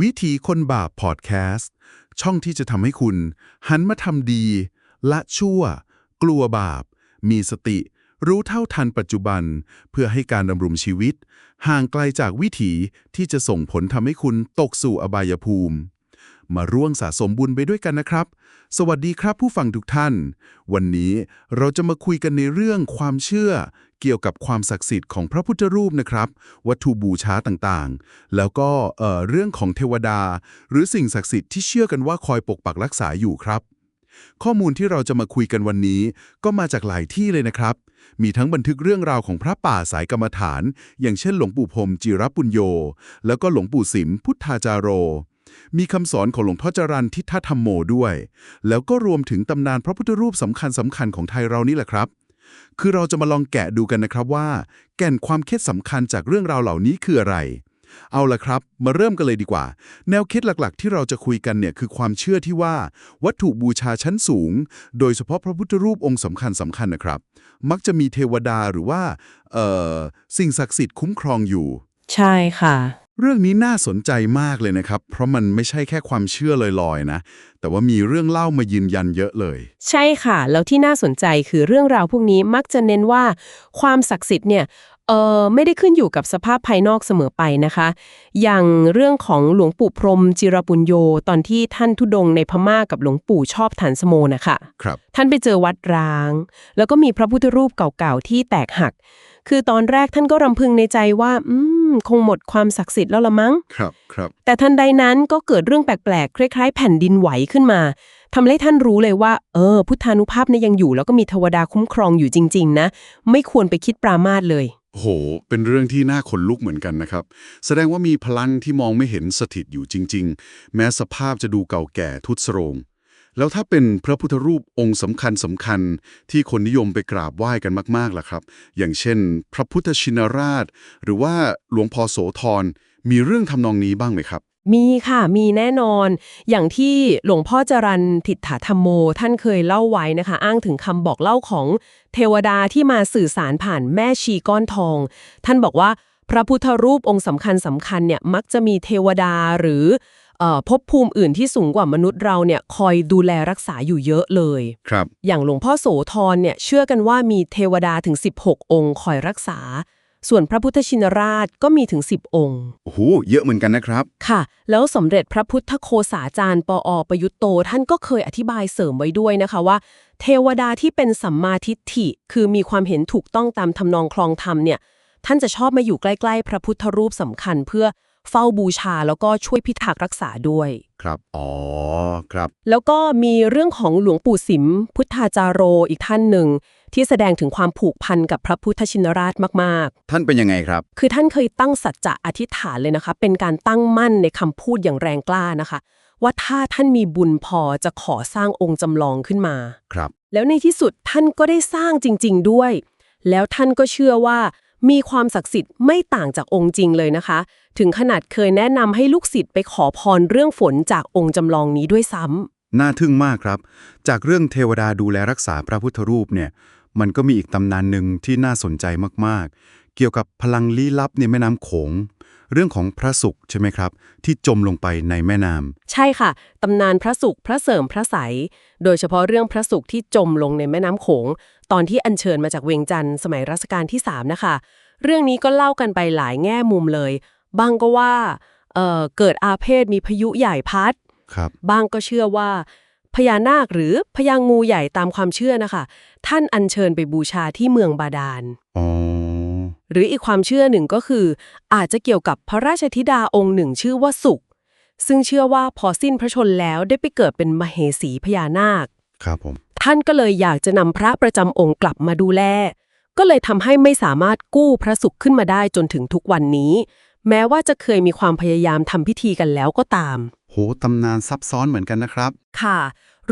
วิธีคนบาปพอดแคสต์ ช่องที่จะทำให้คุณ หันมาทำดี ละชั่ว กลัวบาป มีสติ รู้เท่าทันปัจจุบัน เพื่อให้การดำรงชีวิต ห่างไกลจากวิถีที่จะส่งผลทำให้คุณตกสู่อบายภูมิ มาร่วงสะสมบุญไปด้วยกันนะครับ สวัสดีครับผู้ฟังทุกท่าน วันนี้เราจะมาคุยกันในเรื่องความเชื่อ เกี่ยวกับความศักดิ์สิทธิ์ของพระพุทธรูปนะครับ วัตถุบูชาต่างๆ แล้วก็เอ่อเรื่องของเทวดา หรือสิ่งศักดิ์สิทธิ์ที่เชื่อกันว่าคอยปกปักรักษาอยู่ครับข้อมูลที่เราจะมาคุยกันวันนี้ ก็มาจากหลายที่เลยนะครับ มีทั้งบันทึกเรื่องราวของพระป่าสายกรรมฐาน อย่างเช่นหลวงปู่พรมจิรปุญโย แล้วก็หลวงปู่สิมพุทธาจาโร มีคำสอนของหลวงพ่อจรันทิฏฐธรรมโมด้วย แล้วก็รวมถึงตำนานพระพุทธรูปสำคัญสำคัญของไทยเรานี่แหละครับ คือเราจะมาลองแกะดูกันนะครับว่า แก่นความคล็ดสำคัญจากเรื่องราวเหล่านี้คืออะไร เอาละครับ มาเริ่มกันเลยดีกว่า แนวคิดหลักๆ ที่เราจะคุยกันเนี่ยคือความเชื่อที่ว่า วัตถุบูชาชั้นสูง โดยเฉพาะพระพุทธรูปองค์สำคัญสำคัญนะครับ มักจะมีเทวดาหรือว่าเอ่อสิ่งศักดิ์สิทธิ์คุ้มครองอยู่ ใช่ค่ะ เรื่องนี้น่าสนใจมากเลยนะครับ เพราะมันไม่ใช่แค่ความเชื่อลอยๆนะ แต่ว่ามีเรื่องเล่ามายืนยันเยอะเลย ใช่ค่ะ แล้วที่น่าสนใจคือเรื่องราวพวกนี้มักจะเน้นว่า ความศักดิ์สิทธิ์เนี่ยเออไม่ได้ขึ้นอยู่กับสภาพภายนอกเสมอไปนะคะ อย่างเรื่องของหลวงปู่พรหมจิรปุญโยตอนที่ท่านทุดงค์ในพม่ากับหลวงปู่ชอบฐานสโมนะคะครับ ท่านไปเจอวัดร้าง แล้วก็มีพระพุทธรูปเก่าๆที่แตกหัก คือตอนแรกท่านก็รำพึงในใจว่า อืม คงหมดความศักดิ์สิทธิ์แล้วละมั้ง ครับครับ แต่ทันใดนั้นก็เกิดเรื่องแปลกๆ คล้าย ๆ แผ่นดินไหวขึ้นมาทำให้ท่านรู้เลยว่า เออ พุทธานุภาพเนี่ยยังอยู่ แล้วก็มีเทวดาคุ้มครองอยู่จริง ๆ นะ ไม่ควรไปคิดปรามาสเลยโหเป็นเรื่องที่น่าขนลุกเหมือนกันนะครับ แสดงว่ามีพลังที่มองไม่เห็นสถิตอยู่จริง ๆ แม้สภาพจะดูเก่าแก่ทุดโทรม แล้วถ้าเป็นพระพุทธรูปองค์สำคัญสำคัญๆที่คนนิยมไปกราบไหว้กันมากๆล่ะครับ อย่างเช่น พระพุทธชินราช หรือว่าหลวงพ่อโสธรมีเรื่องทำนองนี้บ้างไหมครับมีค่ะมีแน่นอน อย่างที่หลวงพ่อจรันทิฏฐธรรมโม ท่านเคยเล่าไว้นะคะ อ้างถึงคำบอกเล่าของเทวดาที่มาสื่อสารผ่านแม่ชีก้อนทอง ท่านบอกว่าพระพุทธรูปองค์สำคัญสำคัญเนี่ยมักจะมีเทวดาหรือ ภพภูมิอื่นที่สูงกว่ามนุษย์เราเนี่ยคอยดูแลรักษาอยู่เยอะเลย ครับ อย่างหลวงพ่อโสธรเนี่ยเชื่อกันว่ามีเทวดาถึง 16 องค์คอยรักษา ส่วนพระพุทธชินราชก็มีถึง 10 องค์โอ้โหเยอะเหมือนกันนะครับ ค่ะ แล้วสมเด็จพระพุทธโคสาจารย์ปออประยุตโต ท่านก็เคยอธิบายเสริมไว้ด้วยนะคะว่า เทวดาที่เป็นสัมมาทิฏฐิ คือมีความเห็นถูกต้องตามทำนองคลองธรรมเนี่ยท่านจะชอบมาอยู่ใกล้ ๆ พระพุทธรูปสำคัญเพื่อ เฝ้าบูชาแล้วก็ช่วยพิทักษ์รักษาด้วย ครับ อ๋อ ครับ แล้วก็มีเรื่องของหลวงปู่สิม พุทธาจารโรอีกท่านหนึ่ง ที่แสดงถึงความผูกพันกับพระพุทธชินราชมาก ท่านเป็นยังไงครับ ๆ คือท่านเคยตั้งสัจจะอธิษฐานเลยนะคะ เป็นการตั้งมั่นในคำพูดอย่างแรงกล้านะคะ ว่าถ้าท่านมีบุญพอจะขอสร้างองค์จำลองขึ้นมา ครับ แล้วในที่สุดท่านก็ได้สร้างจริง ๆ ด้วย แล้วท่านก็เชื่อว่า มีความศักดิ์สิทธิ์ไม่ต่างจากองค์จริงเลยนะคะ ถึงขนาดเคยแนะนำให้ลูกศิษย์ไปขอพรเรื่องฝนจากองค์จำลองนี้ด้วยซ้ำน่าทึ่งมากครับ จากเรื่องเทวดาดูแลรักษาพระพุทธรูปเนี่ยมันก็มีอีกตำนานหนึ่งที่น่าสนใจมากๆ เกี่ยวกับพลังลี้ลับในแม่น้ำโขง เรื่องของพระศุกร์ใช่ไหมครับ ที่จมลงไปในแม่น้ำใช่ค่ะตำนานพระศุกร์พระเสริมพระใสยโดยเฉพาะเรื่องพระศุกร์ที่จมลงในแม่น้ำโขง ตอนที่อัญเชิญมาจากเวียงจันทร์สมัยรัชกาลที่ 3 นะคะ เรื่องนี้ก็เล่ากันไปหลายแง่มุมเลย บางก็ว่าเอ่อเกิดอาเพศมีพายุใหญ่พัดครับบางก็เชื่อว่าพญานาคหรือพญางูใหญ่ตามความเชื่อนะคะ ท่านอัญเชิญไปบูชาที่เมืองบาดาลอ๋อ หรืออีกความเชื่อหนึ่งก็คือ อาจจะเกี่ยวกับพระราชธิดาองค์หนึ่งชื่อว่าสุข ซึ่งเชื่อว่าพอสิ้นพระชนม์แล้วได้ไปเกิดเป็นมเหสีพญานาค ครับผม ท่านก็เลยอยากจะนำพระประจำองค์กลับมาดูแล ก็เลยทำให้ไม่สามารถกู้พระสุขขึ้นมาได้จนถึงทุกวันนี้ แม้ว่าจะเคยมีความพยายามทำพิธีกันแล้วก็ตาม โหตำนานซับซ้อนเหมือนกันนะครับ ค่ะ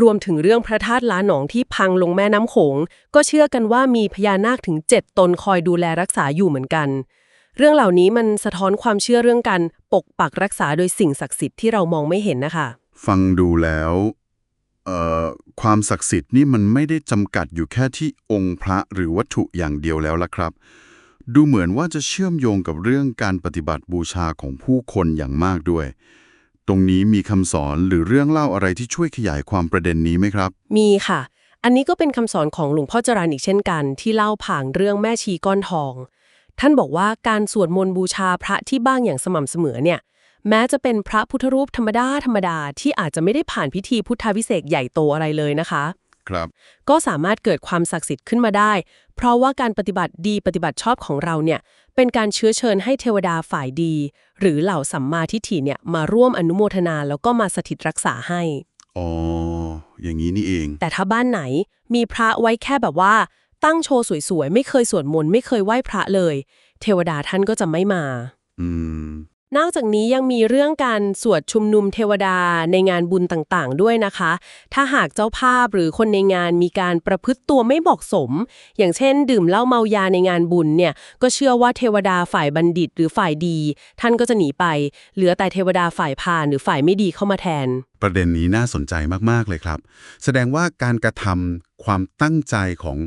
รวมถึงเรื่องพระธาตุล้าหนองที่พังลงแม่น้ำโขง ก็เชื่อกันว่ามีพญานาคถึง 7 ตนคอยดูแลรักษาอยู่เหมือนกัน เรื่องเหล่านี้มันสะท้อนความเชื่อเรื่องการปกปักรักษาโดยสิ่งศักดิ์สิทธิ์ที่เรามองไม่เห็นนะคะ ฟังดูแล้วเอ่อความศักดิ์สิทธิ์นี่มันไม่ได้จำกัดอยู่แค่ที่องค์พระหรือวัตถุอย่างเดียวแล้วล่ะครับ ดูเหมือนว่าจะเชื่อมโยงกับเรื่องการปฏิบัติบูชาของผู้คนอย่างมากด้วย ตรงนี้มีคำสอนหรือเรื่องเล่าอะไรที่ช่วยขยายความประเด็นนี้ไหมครับ มีค่ะ อันนี้ก็เป็นคำสอนของหลวงพ่อจรันอีกเช่นกัน ที่เล่าผ่านเรื่องแม่ชีก้อนทอง ท่านบอกว่าการสวดมนต์บูชาพระที่บ้างอย่างสม่ำเสมอเนี่ย แม้จะเป็นพระพุทธรูปธรรมดาธรรมดาที่อาจจะไม่ได้ผ่านพิธีพุทธวิเศษใหญ่โตอะไรเลยนะคะ ครับ ก็สามารถเกิดความศักดิ์สิทธิ์ขึ้นมาได้ เพราะว่าการปฏิบัติดีปฏิบัติชอบของเราเนี่ย เป็นการเชื้อเชิญให้เทวดาฝ่ายดี หรือเหล่าสัมมาทิฏฐิเนี่ยมาร่วมอนุโมทนาแล้วก็มาสถิตรักษาให้ อ๋อ อย่างนี้นี่เอง แต่ถ้าบ้านไหนมีพระไว้แค่แบบว่า ตั้งโชว์สวยๆ ไม่เคยสวดมนต์ไม่เคยไหว้พระเลย เทวดาท่านก็จะไม่มา อืม นอกจากนี้ยังมีเรื่องการสวดชุมนุมเทวดาในงานบุญต่างๆ ด้วยนะคะ ถ้าหากเจ้าภาพหรือคนในงานมีการประพฤติตัวไม่เหมาะสม อย่างเช่น ดื่มเหล้าเมายาในงานบุญเนี่ย ก็เชื่อว่าเทวดาฝ่ายบัณฑิตหรือฝ่ายดี ท่านก็จะหนีไป เหลือแต่เทวดาฝ่ายพาลหรือฝ่ายไม่ดีเข้ามาแทน ประเด็นนี้น่าสนใจมากๆเลยครับ แสดงว่าการกระทำความตั้งใจของ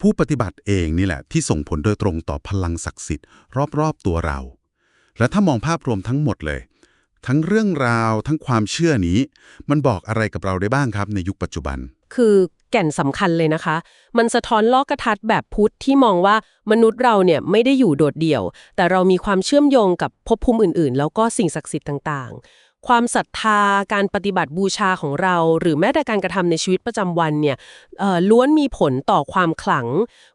ผู้ปฏิบัติเองนี่แหละ ที่ส่งผลโดยตรงต่อพลังศักดิ์สิทธิ์รอบๆตัวเรา และถ้ามองภาพรวมทั้งหมดเลย ทั้งเรื่องราวทั้งความเชื่อนี้ มันบอกอะไรกับเราได้บ้างครับในยุคปัจจุบัน คือแก่นสำคัญเลยนะคะ มันสะท้อนลอกกระทัดแบบพุทธที่มองว่ามนุษย์เราเนี่ยไม่ได้อยู่โดดเดี่ยว แต่เรามีความเชื่อมโยงกับภพภูมิอื่นๆ แล้วก็สิ่งศักดิ์สิทธิ์ต่างๆ ความศรัทธาการปฏิบัติบูชาของเรา หรือแม้แต่การกระทำในชีวิตประจำวันเนี่ยเอ่อล้วนมีผลต่อความขลัง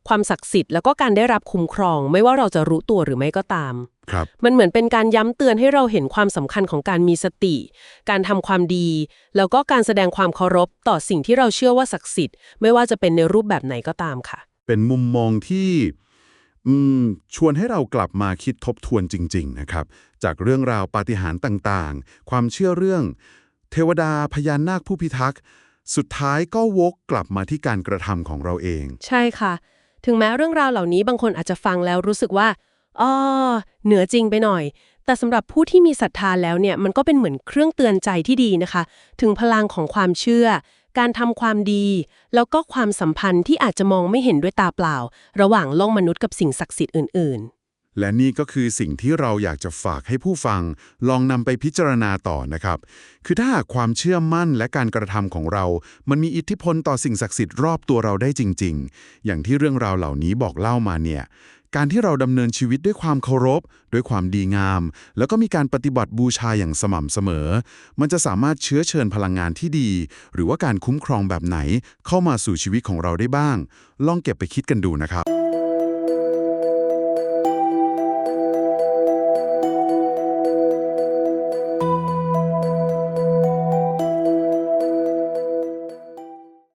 ความศักดิ์สิทธิ์แล้วก็การได้รับคุ้มครอง ไม่ว่าเราจะรู้ตัวหรือไม่ก็ตามครับมันเหมือนเป็นการย้ำเตือนให้เราเห็นความสำคัญของการมีสติ การทำความดี แล้วก็การแสดงความเคารพต่อสิ่งที่เราเชื่อว่าศักดิ์สิทธิ์ ไม่ว่าจะเป็นในรูปแบบไหนก็ตามค่ะ เป็นมุมมองที่ อืม ชวนให้เรากลับมาคิดทบทวนจริง ๆ นะครับ จากเรื่องราวปาฏิหาริย์ต่างๆ ความเชื่อเรื่อง เทวดาพญานาคผู้พิทักษ์ สุดท้ายก็วกกลับมาที่การกระทำของเราเอง ใช่ค่ะ ถึงแม้เรื่องราวเหล่านี้บางคนอาจจะฟังแล้วรู้สึกว่าอ๋อเหนือจริงไปหน่อย แต่สำหรับผู้ที่มีศรัทธาแล้วเนี่ยมันก็เป็นเหมือนเครื่องเตือนใจที่ดีนะคะ ถึงพลังของความเชื่อ การทำความดี แล้วก็ความสัมพันธ์ที่อาจจะมองไม่เห็นด้วยตาเปล่า ระหว่างโลกมนุษย์กับสิ่งศักดิ์สิทธิ์อื่น ๆ และนี่ก็คือสิ่งที่เราอยากจะฝากให้ผู้ฟัง ลองนำไปพิจารณาต่อนะครับ คือถ้าหากความเชื่อมั่นและการกระทำของเรา มันมีอิทธิพลต่อสิ่งศักดิ์สิทธิ์รอบตัวเราได้จริง ๆ อย่างที่เรื่องราวเหล่านี้บอกเล่ามาเนี่ย การที่เราดำเนินชีวิตด้วยความเคารพ ด้วยความดีงาม แล้วก็มีการปฏิบัติบูชาอย่างสม่ำเสมอ มันจะสามารถเชื้อเชิญพลังงานที่ดี หรือว่าการคุ้มครองแบบไหนเข้ามาสู่ชีวิตของเราได้บ้าง ลองเก็บไปคิดกันดูนะครับ